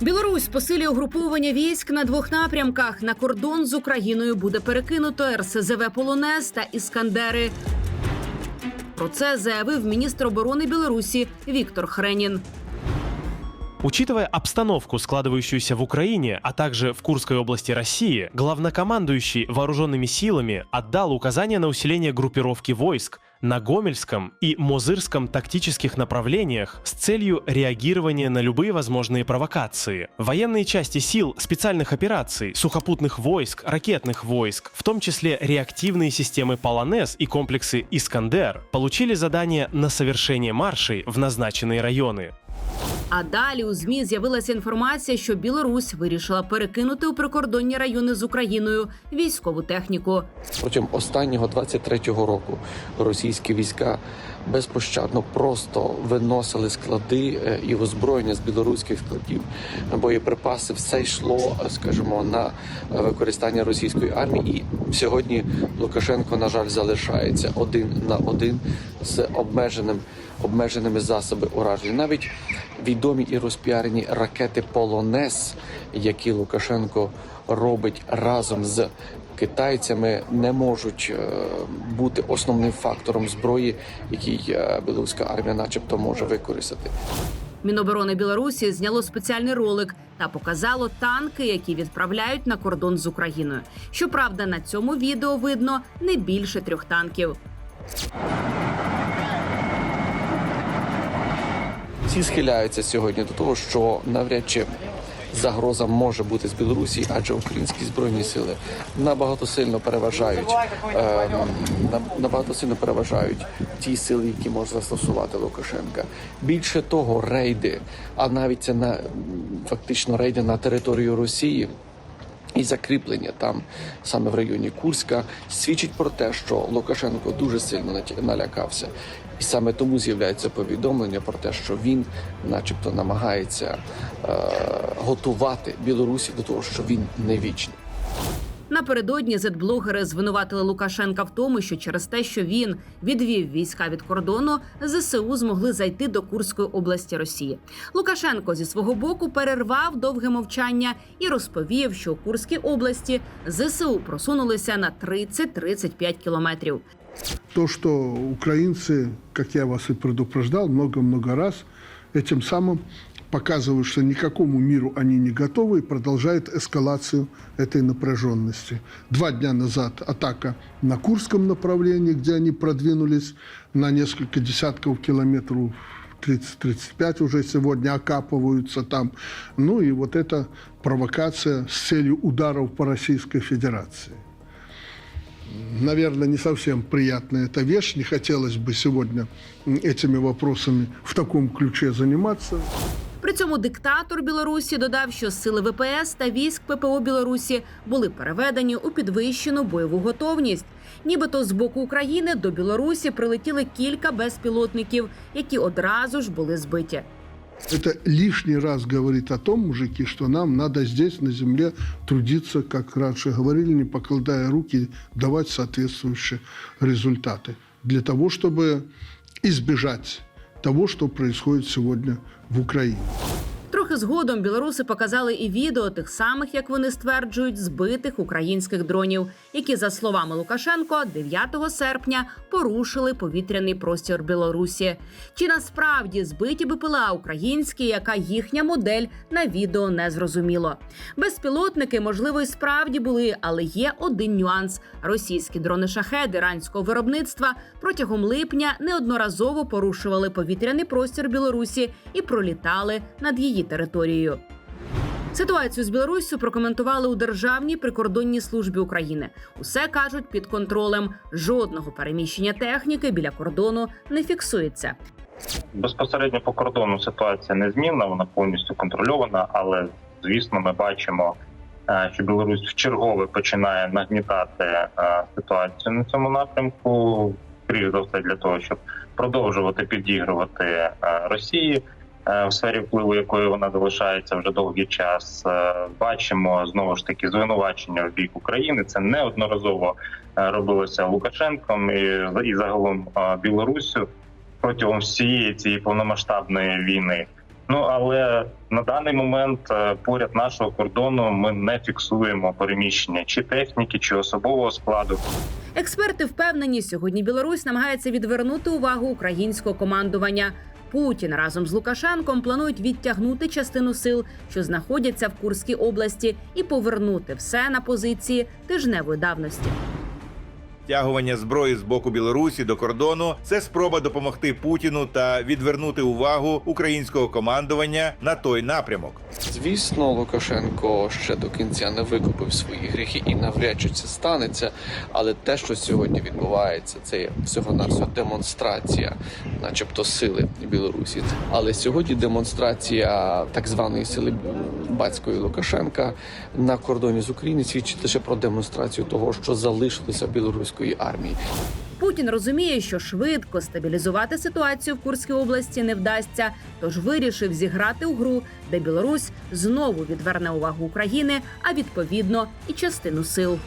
Білорусь посилює угруповування військ на двох напрямках. На кордон з Україною буде перекинуто РСЗВ Полонез та Іскандери. Про це заявив міністр оборони Білорусі Віктор Хренін. Учитывая обстановку, складывающуюся в Украине, а также в Курской области России, главнокомандующий вооруженными силами отдал указание на усиление группировки войск на Гомельском и Мозырском тактических направлениях с целью реагирования на любые возможные провокации. Военные части сил специальных операций, сухопутных войск, ракетных войск, в том числе реактивные системы Полонез и комплексы Искандер, получили задание на совершение маршей в назначенные районы. А далі у змі з'явилася інформація, що Білорусь вирішила перекинути у прикордонні райони з Україною військову техніку. Протягом останнього 23-го року російські війська безпощадно просто виносили склади е, і озброєння з білоруських складів. Боєприпаси все йшло, е, скажімо, на е, використання російської армії. І сьогодні Лукашенко, на жаль, залишається один на один з обмеженим обмеженими засоби ураження. Навіть відомі і розпіарені ракети Полонез, які Лукашенко робить разом з китайцями, не можуть е, бути основним фактором зброї, який е, білоруська армія, начебто, може використати. Міноборони Білорусі зняло спеціальний ролик та показало танки, які відправляють на кордон з Україною. Щоправда, на цьому відео видно не більше трьох танків. Всі схиляються сьогодні до того, що навряд чи загроза може бути з Білорусі, адже українські збройні сили набагато сильно переважають е, на- набагато сильно переважають ті сили, які може застосувати Лукашенка. Більше того, рейди, а навіть це на фактично рейди на територію Росії. І закріплення там саме в районі Курська свідчить про те, що Лукашенко дуже сильно налякався, і саме тому з'являється повідомлення про те, що він, начебто, намагається е, готувати Білорусі до того, що він не вічний. Напередодні зетблогери звинуватили Лукашенка в тому, що через те, що він відвів війська від кордону, ЗСУ змогли зайти до Курської області Росії. Лукашенко зі свого боку перервав довге мовчання і розповів, що у Курській області ЗСУ просунулися на 30-35 кілометрів. То, что украинцы, как я вас и предупреждал много-много раз, этим самым показывают, что никакому миру они не готовы и продолжают эскалацию этой напряженности. Два дня назад атака на Курском направлении, где они продвинулись на несколько десятков километров 30-35 уже сегодня окапываются там. Ну и вот эта провокация с целью ударов по Российской Федерации наверное, не совсем приятная эта вещь. Не хотелось бы сегодня м, этими вопросами в таком ключе заниматься. При цьому диктатор Білорусі додав, що сили ВПС та військ ППО Білорусі були переведені у підвищену бойову готовність. Нібито з боку України до Білорусі прилетіли кілька безпілотників, які одразу ж були збиті. Это лишний раз говорит о том, мужики, что нам надо здесь, на земле, трудиться, как раньше говорили, не покладая руки, давать соответствующие результаты. Для того, чтобы избежать того, что происходит сегодня в Украине. Згодом білоруси показали і відео тих самих, як вони стверджують, збитих українських дронів, які, за словами Лукашенко, 9 серпня порушили повітряний простір Білорусі. Чи насправді збиті БПЛА українські, яка їхня модель на відео не зрозуміло. Безпілотники, можливо, і справді були, але є один нюанс: російські дрони шахед іранського виробництва протягом липня неодноразово порушували повітряний простір Білорусі і пролітали над її територією. Ситуацію з Білоруссю прокоментували у Державній прикордонній службі України. Усе кажуть під контролем. Жодного переміщення техніки біля кордону не фіксується. Безпосередньо по кордону ситуація незмінна, вона повністю контрольована, але звісно, ми бачимо, е, що Білорусь вчергове починає нагнітати е, ситуацію на цьому напрямку. Крізь за все для того, щоб продовжувати підігрувати е, Росії в сфері впливу, якої вона залишається вже довгий час. Е, Бачимо знову ж таки звинувачення в бік України. Це неодноразово е, робилося Лукашенком і, і загалом е, Білоруссю протягом всієї цієї повномасштабної війни. Ну але на даний момент е, поряд нашого кордону ми не фіксуємо переміщення чи техніки, чи особового складу. Експерти впевнені, сьогодні Білорусь намагається відвернути увагу українського командування. Путін разом з Лукашенком планують відтягнути частину сил, що знаходяться в Курській області, і повернути все на позиції тижневої давності. Тягування зброї з боку Білорусі до кордону це спроба допомогти Путіну та відвернути увагу українського командування на той напрямок. Звісно, Лукашенко ще до кінця не викупив свої гріхи і навряд чи це станеться. Але те, що сьогодні відбувається, це є всього-навсього демонстрація, начебто, сили Білорусі. Але сьогодні демонстрація так званої сили батької Лукашенка на кордоні з Україною свідчить лише про демонстрацію того, що залишилося білоруської армії. Путін розуміє, що швидко стабілізувати ситуацію в Курській області не вдасться, тож вирішив зіграти у гру, де Білорусь знову відверне увагу України, а відповідно і частину сил.